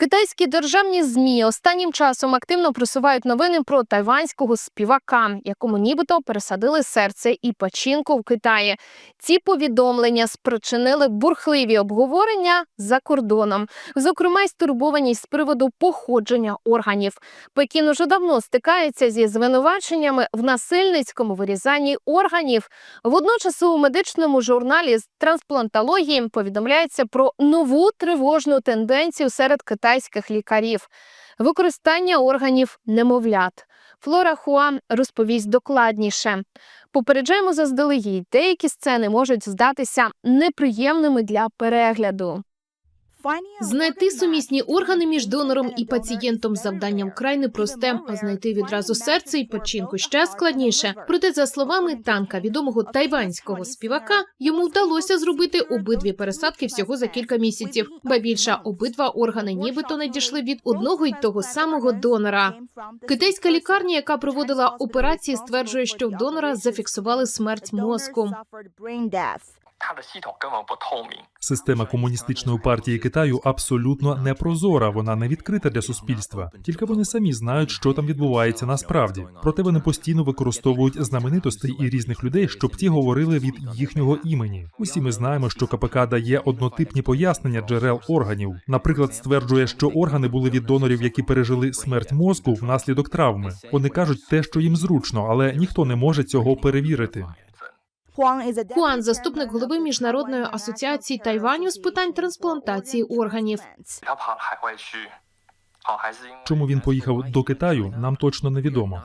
Китайські державні змі останнім часом активно просувають новини про тайванського співака, якому нібито пересадили серце і печінку в Китаї. Ці повідомлення спричинили бурхливі обговорення за кордоном, зокрема й стурбованість з приводу походження органів. Пекін уже давно стикається зі звинуваченнями в насильницькому вирізанні органів. Водночас у медичному журналі з трансплантології повідомляється про нову тривожну тенденцію серед китайських лікарів використання органів немовлят. Флора Хуа розповість докладніше. Попереджаємо заздалегідь, деякі сцени можуть здатися неприємними для перегляду. Знайти сумісні органи між донором і пацієнтом завданням вкрай непросте, а знайти відразу серце і печінку ще складніше. Проте, за словами танка, відомого тайванського співака, йому вдалося зробити обидві пересадки всього за кілька місяців. Ба більше обидва органи нібито надійшли від одного й того самого донора. Китайська лікарня, яка проводила операції, стверджує, що в донора зафіксували смерть мозку. Система комуністичної партії Китаю абсолютно не прозора. Вона не відкрита для суспільства. Тільки вони самі знають, що там відбувається насправді. Проте вони постійно використовують знаменитостей і різних людей, щоб ті говорили від їхнього імені. Усі ми знаємо, що КПК дає однотипні пояснення джерел органів. Наприклад, стверджує, що органи були від донорів, які пережили смерть мозку внаслідок травми. Вони кажуть те, що їм зручно, але ніхто не може цього перевірити. Хуан, заступник голови міжнародної асоціації Тайваню з питань трансплантації органів. Чому він поїхав до Китаю? Нам точно невідомо.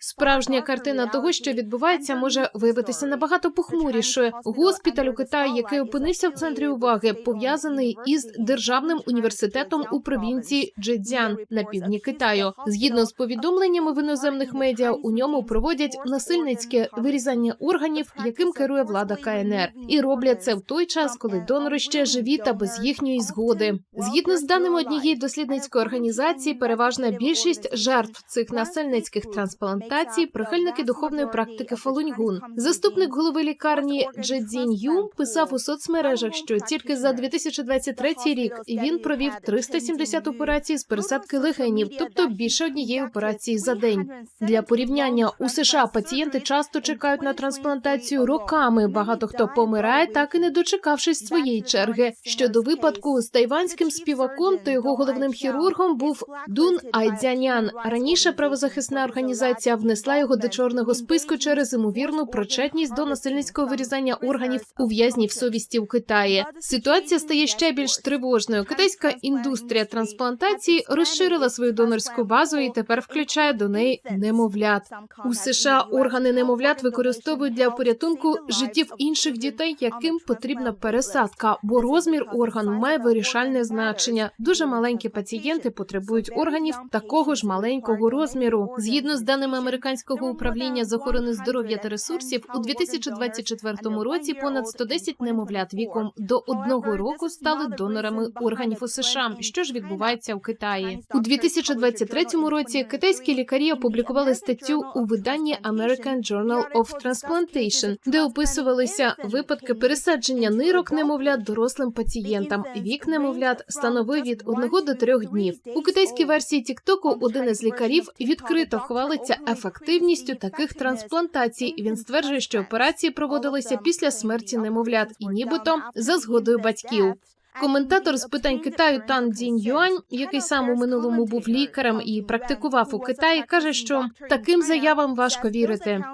Справжня картина того, що відбувається, може виявитися набагато похмурішою. Госпіталь у Китаї, який опинився в центрі уваги, пов'язаний із державним університетом у провінції Джедзян на півдні Китаю. Згідно з повідомленнями в іноземних медіа, у ньому проводять насильницьке вирізання органів, яким керує влада КНР, і роблять це в той час, коли донори ще живі та без їхньої згоди. Згідно з даними однієї дослідницької організації, переважна більшість жертв. цих насильницьких трансплантацій прихильники духовної практики Фалуньгун. Заступник голови лікарні Джедзінь Ю писав у соцмережах, що тільки за 2023 рік він провів 370 операцій з пересадки легенів, тобто більше однієї операції за день. Для порівняння у США пацієнти часто чекають на трансплантацію роками. Багато хто помирає, так і не дочекавшись своєї черги. Щодо випадку з тайванським співаком, то його головним хірургом був Дун Айдзянян. Раніше правозахисна організація внесла його до чорного списку через ймовірну причетність до насильницького вирізання органів у в'язнів совісті в Китаї. Ситуація стає ще більш тривожною. Китайська індустрія трансплантації розширила свою донорську базу і тепер включає до неї немовлят. У США органи немовлят використовують для порятунку життів інших дітей, яким потрібна пересадка, бо розмір органу має вирішальне значення. Дуже маленькі пацієнти потребують органів такого ж маленького розміру. Згідно з даними американського управління з охорони здоров'я та ресурсів, у 2024 році понад 110 немовлят віком до одного року стали донорами органів у США. Що ж відбувається у Китаї у 2023 році? Китайські лікарі опублікували статтю у виданні American Journal of Transplantation, де описувалися випадки пересадження нирок немовлят дорослим пацієнтам. Вік немовлят становив від 1 до 3 днів. У китайській версії Тіктоку один із лікарів відкрито хвалиться ефективністю таких трансплантацій. Він стверджує, що операції проводилися після смерті немовлят і нібито за згодою батьків. Коментатор з питань Китаю Тан Дзінь Юань, який сам у минулому був лікарем і практикував у Китаї, каже, що таким заявам важко вірити.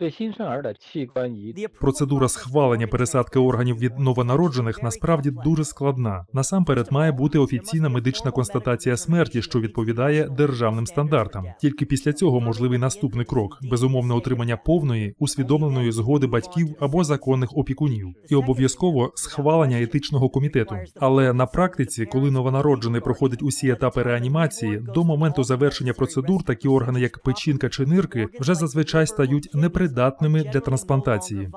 对新生儿的器官移植 Процедура схвалення пересадки органів від новонароджених насправді дуже складна. Насамперед має бути офіційна медична констатація смерті, що відповідає державним стандартам. Тільки після цього можливий наступний крок безумовне отримання повної усвідомленої згоди батьків або законних опікунів, і обов'язково схвалення етичного комітету. Але на практиці, коли новонароджений проходить усі етапи реанімації, до моменту завершення процедур такі органи, як печінка чи нирки, вже зазвичай стають непридатними придатними для трансплантації.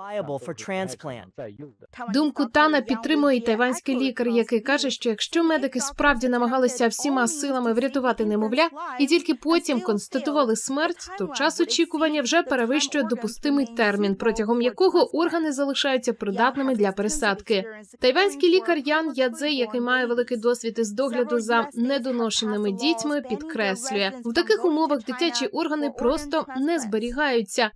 Думку Тана підтримує тайванський лікар, який каже, що якщо медики справді намагалися всіма силами врятувати немовля, і тільки потім констатували смерть, то час очікування вже перевищує допустимий термін, протягом якого органи залишаються придатними для пересадки. Тайванський лікар Ян Ядзе, який має великий досвід із догляду за недоношеними дітьми, підкреслює в таких умовах дитячі органи просто не зберігаються.